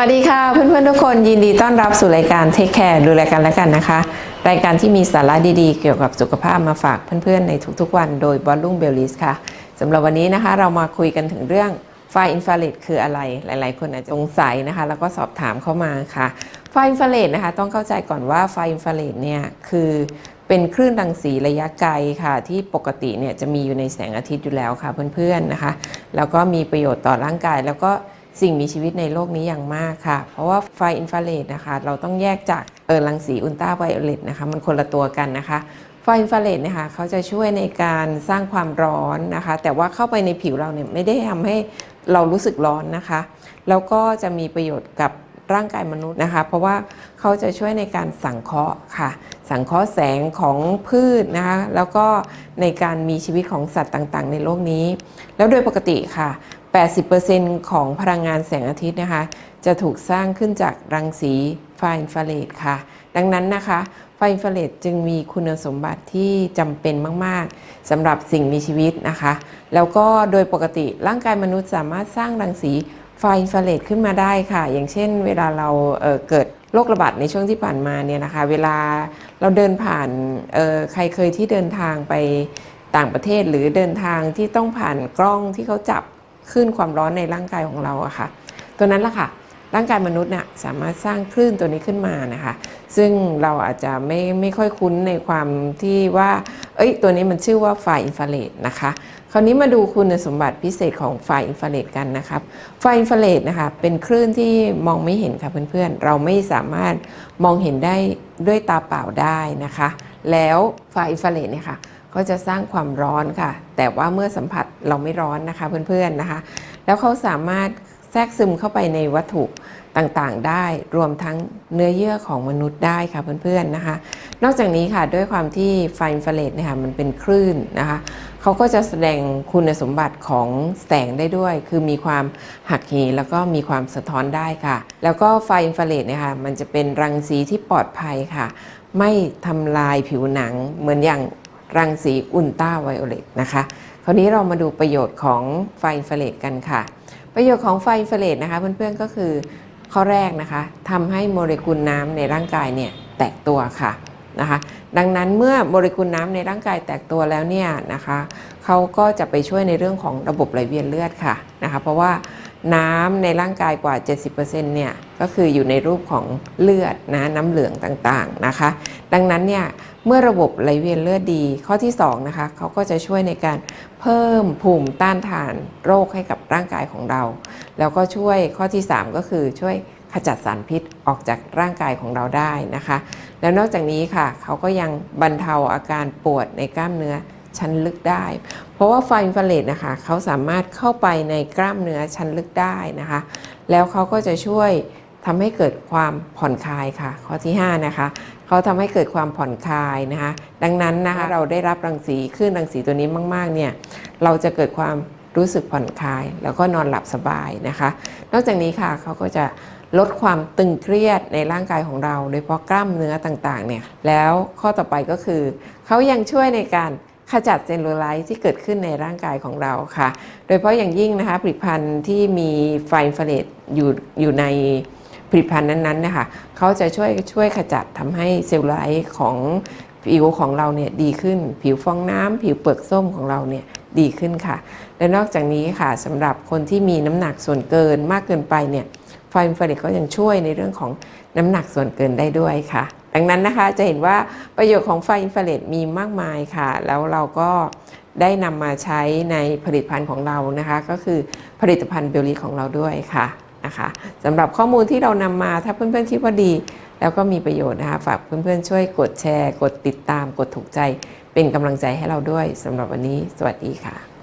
วัสดีค่ะเพื่อนๆทุกคนยินดีต้อนรับสู่รายการเทคแคร์ดูแลกันแล้วกันนะคะ รายการที่มีสาระดีๆ เกี่ยวกับสุขภาพมาฝากเพื่อนๆในทุกๆวันโดยบอลลุ่งเบลลิสค่ะสำหรับวันนี้นะคะเรามาคุยกันถึงเรื่องไฟอินฟราเรดคืออะไรหลายๆ คนอาจจะสงสัยนะคะ แล้วก็สอบถามเข้ามาค่ะไฟอินฟราเรดนะคะ ต้องเข้าใจก่อนว่าไฟอินฟราเรดเนี่ยคือเป็นคลื่นรังสีระยะไกลค่ะ ที่ปกติเนี่ยจะมีอยู่ในแสงอาทิตย์อยู่แล้วค่ะเพื่อนๆนะคะ แล้วก็มีประโยชน์ต่อร่างกายแล้วก็ สิ่งมีชีวิตในโลกนี้อย่างมากค่ะ เพราะว่าไฟอินฟราเรดนะคะ เราต้องแยกจากเออรังสีอุลตราไวโอเลตนะคะ มันคนละตัวกันนะคะไฟอินฟราเรดนี่ยค่ะเขาจะช่วยในการสร้างความร้อนนะคะ แต่ว่าเข้าไปในผิวเราเนี่ยไม่ได้ทำให้เรารู้สึกร้อนนะคะ แล้วก็จะมีประโยชน์กับร่างกายมนุษย์นะคะ เพราะว่าเขาจะช่วยในการสังเคราะห์ค่ะ สังเคราะห์แสงของพืชนะคะ แล้วก็ในการมีชีวิตของสัตว์ต่างๆ ในโลกนี้ แล้วโดยปกติค่ะ 80%ของพลังงานแสงอาทิตย์นะคะ จะถูกสร้างขึ้นจากรังสีไฟอินฟราเรดค่ะ ดังนั้นนะคะ ไฟอินฟราเรดจึงมีคุณสมบัติที่จำเป็นมาก ๆสำหรับสิ่งมีชีวิตนะคะ แล้วก็โดยปกติร่างกายมนุษย์สามารถสร้างรังสีไฟอินฟราเรดขึ้นมาได้ค่ะ อย่างเช่น เวลาเราเเกิดโรคระบาดในช่วงที่ผ่านมาเนี่ยนะคะ เวลาเราเดินผ่านใครเคยที่เดินทางไปต่างประเทศหรือเดินทางที่ต้องผ่านกล้องที่เขาจับ ขึ้นความร้อนในร่างกายของเราอะค่ะ ตัวนั้นแหละค่ะ ร่างกายมนุษย์เนี่ยสามารถสร้างคลื่นตัวนี้ขึ้นมานะคะ ซึ่งเราอาจจะไม่ไม่ค่อยคุ้นในความที่ว่า เอ้ย ตัวนี้มันชื่อว่าไฟอินฟราเรดนะคะ คราวนี้มาดูคุณสมบัติพิเศษของไฟอินฟราเรดกันนะครับ ไฟอินฟราเรดนะคะเป็นคลื่นที่มองไม่เห็นค่ะเพื่อนๆ เราไม่สามารถมองเห็นได้ด้วยตาเปล่าได้นะคะ แล้วไฟอินฟราเรดเนี่ยค่ะ ก็จะสร้างความร้อนค่ะ แต่ว่าเมื่อสัมผัสเราไม่ร้อนนะคะเพื่อนๆนะคะ แล้วเขาสามารถแทรกซึมเข้าไปในวัตถุต่างๆ ได้รวมทั้งเนื้อเยื่อของมนุษย์ได้ค่ะเพื่อนๆนะคะ นอกจากนี้ค่ะด้วยความที่ไฟอินฟราเรดเนี่ยค่ะมันเป็นคลื่นนะคะเขาก็จะแสดงคุณสมบัติของแสงได้ด้วย คือมีความหักเหแล้วก็มีความสะท้อนได้ค่ะ แล้วก็ไฟอินฟราเรดเนี่ยค่ะมันจะเป็นรังสีที่ปลอดภัยค่ะ ไม่ทำลายผิวหนังเหมือนอย่าง รังสีอุลตราไวโอเลตนะคะ คราวนี้เรามาดูประโยชน์ของไฟอินฟราเรดกันค่ะ ประโยชน์ของไฟอินฟราเรดนะคะเพื่อนๆก็คือข้อแรกนะคะทำให้โมเลกุลน้ำในร่างกายเนี่ยแตกตัวค่ะนะคะดังนั้นเมื่อโมเลกุลน้ำในร่างกายแตกตัวแล้วเนี่ยนะคะเขาก็จะไปช่วยในเรื่องของระบบไหลเวียนเลือดค่ะนะคะเพราะว่า น้ำในร่างกายกว่า 70%เนี่ยก็คืออยู่ในรูปของเลือดนะน้ำเหลืองต่างๆนะคะ ดังนั้นเนี่ยเมื่อระบบไหลเวียนเลือดดีข้อที่2นะคะเขาก็จะช่วยในการเพิ่มภูมิต้านทานโรคให้กับร่างกายของเรา แล้วก็ช่วยข้อที่ 3 ก็คือช่วยขจัดสารพิษออกจากร่างกายของเราได้นะคะ แล้วนอกจากนี้ค่ะเขาก็ยังบรรเทาอาการปวดในกล้ามเนื้อ ชั้นลึกได้ เพราะว่าไฟอินฟราเรดนะคะเขาสามารถเข้าไปในกล้ามเนื้อชั้นลึกได้นะคะ แล้วเขาก็จะช่วยทำให้เกิดความผ่อนคลายค่ะ ข้อที่ 5 นะคะเขาทำให้เกิดความผ่อนคลายนะคะ ดังนั้นนะคะเราได้รับรังสีคลื่นรังสีตัวนี้มาก ๆ เนี่ยเราจะเกิดความรู้สึกผ่อนคลาย แล้วก็นอนหลับสบายนะคะ นอกจากนี้ค่ะเขาก็จะลดความตึงเครียดในร่างกายของเรา โดยเฉพาะกล้ามเนื้อต่างๆเนี่ยแล้วข้อต่อไปก็คือเขายังช่วยในการ ขจัดเซลลูไลท์ที่เกิดขึ้นในร่างกายของเราค่ะ โดยเฉพาะอย่างยิ่งนะคะผลิตภัณฑ์ที่มีไฟนฟเรดอยู่อยู่ในผลิตภัณฑ์นั้นๆนะคะเขาจะช่วยช่วยขจัดทำให้เซลลูไลท์ของผิวของเราเนี่ยดีขึ้น ผิวฟองน้ำผิวเปลือกส้มของเราเนี่ยดีขึ้นค่ะ และนอกจากนี้ค่ะสำหรับคนที่มีน้ำหนักส่วนเกินมากเกินไปเนี่ย ฟอินฟราเรดก็ยังช่วยในเรื่องของน้ำหนักส่วนเกินได้ด้วยค่ะ ดังนั้นนะคะจะเห็นว่าประโยชน์ของไฟอินฟราเรดมีมากมายค่ะ แล้วเราก็ได้นำมาใช้ในผลิตภัณฑ์ของเรานะคะ ก็คือผลิตภัณฑ์เบลลี่ของเราด้วยค่ะนะคะสำหรับข้อมูลที่เรานำมาถ้าเพื่อนๆคิดว่าดี แล้วก็มีประโยชน์นะคะฝากเพื่อนๆช่วยกดแชร์ กดติดตาม กดถูกใจ เป็นกำลังใจให้เราด้วยสำหรับวันนี้ สวัสดีค่ะ